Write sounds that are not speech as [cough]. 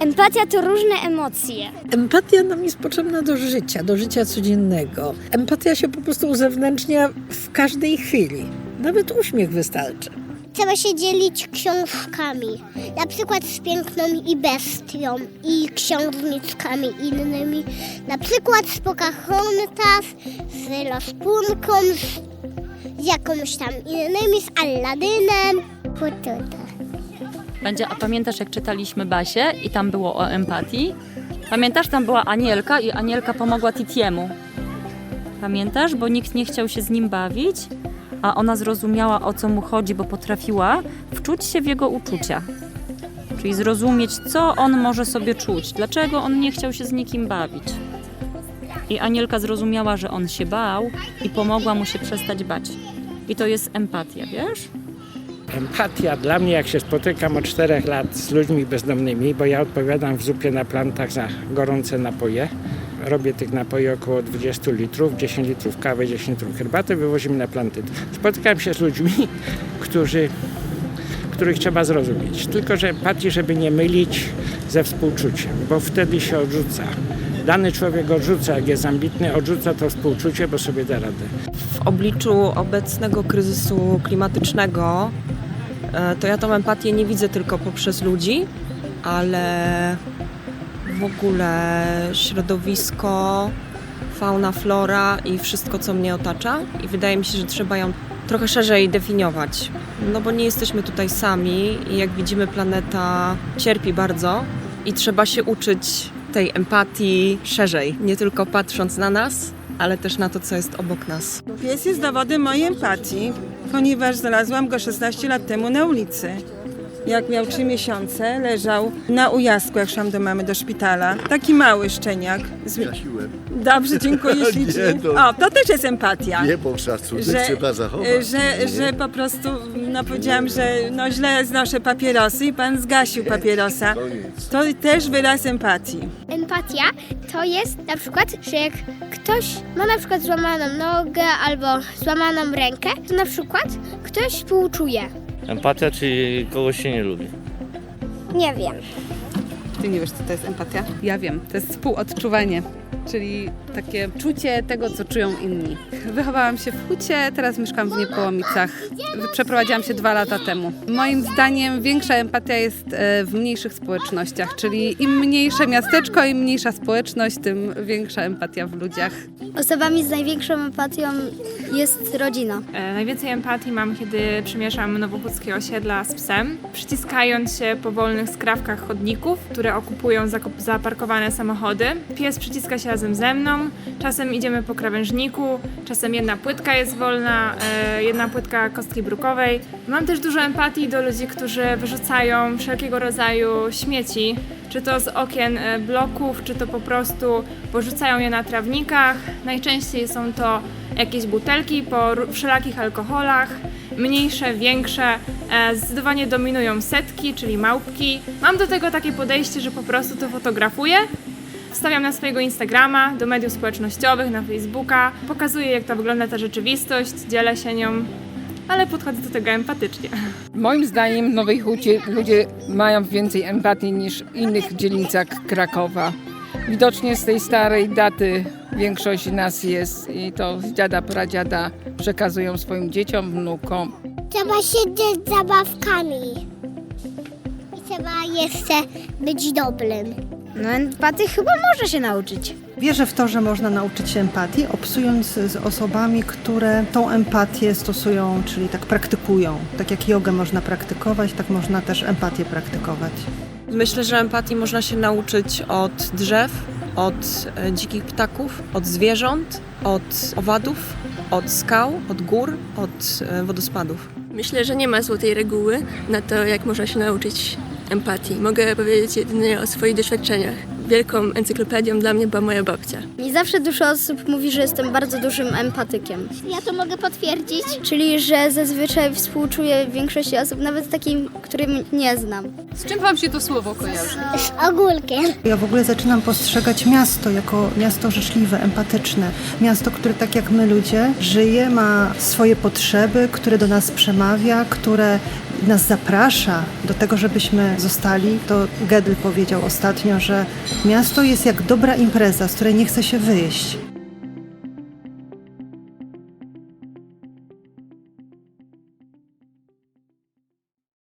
Empatia to różne emocje. Empatia nam jest potrzebna do życia, do życia codziennego. Empatia się po prostu uzewnętrznia w każdej chwili. Nawet uśmiech wystarczy. Trzeba się dzielić książkami. Na przykład z piękną i bestią i księżniczkami innymi. Na przykład z Pocahontas, z Laspunką, z, z jakąś tam innymi, z Alladynem. Potuta. Będzie, a pamiętasz jak czytaliśmy Basie i tam było o empatii? Pamiętasz, tam była Anielka i Anielka pomogła Titiemu. Pamiętasz, bo nikt nie chciał się z nim bawić, a ona zrozumiała o co mu chodzi, bo potrafiła wczuć się w jego uczucia. Czyli zrozumieć, co on może sobie czuć, dlaczego on nie chciał się z nikim bawić. I Anielka zrozumiała, że on się bał i pomogła mu się przestać bać. I to jest empatia, wiesz? Empatia dla mnie, jak się spotykam od czterech lat z ludźmi bezdomnymi, bo ja odpowiadam w zupie na plantach za gorące napoje. Robię tych napoi około 20 litrów, 10 litrów kawy, 10 litrów herbaty, wywozimy na planty. Spotykam się z ludźmi, którzy, których trzeba zrozumieć. Tylko, że empatii, żeby nie mylić ze współczuciem, bo wtedy się odrzuca. Dany człowiek odrzuca, jak jest ambitny, odrzuca to współczucie, bo sobie da radę. w obliczu obecnego kryzysu klimatycznego, to ja tą empatię nie widzę tylko poprzez ludzi, ale w ogóle środowisko, fauna, flora i wszystko, co mnie otacza. I wydaje mi się, że trzeba ją trochę szerzej definiować. No bo nie jesteśmy tutaj sami i jak widzimy, planeta cierpi bardzo i trzeba się uczyć tej empatii szerzej, nie tylko patrząc na nas, ale też na to, co jest obok nas. Pies jest dowodem mojej empatii, ponieważ znalazłam go 16 lat temu na ulicy. Jak miał 3 miesiące, leżał na ujazdku, jak szłam do mamy do szpitala. Taki mały szczeniak. Z... Prosiłem. Dobrze, dziękuję [laughs] Nie, ślicznie. to- O, to też jest empatia. Nie, bo szacunek Że- trzeba zachować. Że, że po prostu, no powiedziałam, że no źle znoszę papierosy i pan zgasił papierosa. To też wyraz empatii. Empatia to jest na przykład, że jak ktoś ma na przykład złamaną nogę albo złamaną rękę, to na przykład ktoś współczuje. Empatia, czyli kogoś się nie lubi. Nie wiem. Ty nie wiesz, co to jest empatia? Ja wiem, to jest współodczuwanie, czyli takie czucie tego, co czują inni. Wychowałam się w Hucie, teraz mieszkam w Niepołomicach. Przeprowadziłam się dwa lata temu. Moim zdaniem większa empatia jest e, w mniejszych społecznościach, czyli im mniejsze miasteczko, im mniejsza społeczność, tym większa empatia w ludziach. Osobami z największą empatią jest rodzina. E, Najwięcej empatii mam, kiedy przemieszam nowochódzkie osiedla z psem, przyciskając się po wolnych skrawkach chodników, które okupują zaparkowane samochody. Pies przyciska się razem ze mną, czasem idziemy po krawężniku, czasem jedna płytka jest wolna, e, jedna płytka kostki brukowej. Mam też dużo empatii do ludzi, którzy wyrzucają wszelkiego rodzaju śmieci, czy to z okien e, bloków, czy to po prostu porzucają je na trawnikach. Najczęściej są to jakieś butelki po wszelakich alkoholach, mniejsze, większe. E, zdecydowanie dominują setki, czyli małpki. Mam do tego takie podejście, że po prostu to fotografuję. Wstawiam na swojego Instagrama, do mediów społecznościowych, na Facebooka. Pokazuję, jak to wygląda ta rzeczywistość, dzielę się nią, ale podchodzę do tego empatycznie. Moim zdaniem w Nowej Hucie ludzie mają więcej empatii niż w innych dzielnicach Krakowa. Widocznie z tej starej daty większość nas jest i to z dziada, pradziada przekazują swoim dzieciom, wnukom. Trzeba się dzielić zabawkami. I trzeba jeszcze być dobrym. No empatii chyba można się nauczyć. Wierzę w to, że można nauczyć się empatii, obcując z osobami, które tą empatię stosują, czyli tak praktykują. Tak jak jogę można praktykować, tak można też empatię praktykować. Myślę, że empatii można się nauczyć od drzew, od e, dzikich ptaków, od zwierząt, od owadów, od skał, od gór, od e, wodospadów. Myślę, że nie ma złotej reguły na to, jak można się nauczyć empatii. Mogę powiedzieć jedynie o swoich doświadczeniach. Wielką encyklopedią dla mnie była moja babcia. I zawsze dużo osób mówi, że jestem bardzo dużym empatykiem. Ja to mogę potwierdzić. Czyli, że zazwyczaj współczuję większości osób, nawet takim, którym nie znam. Z czym wam się to słowo kojarzy? Z ogórkiem. Ja w ogóle zaczynam postrzegać miasto jako miasto życzliwe, empatyczne. Miasto, które tak jak my ludzie żyje, ma swoje potrzeby, które do nas przemawia, które nas zaprasza do tego, żebyśmy zostali, to Gedel powiedział ostatnio, że miasto jest jak dobra impreza, z której nie chce się wyjść.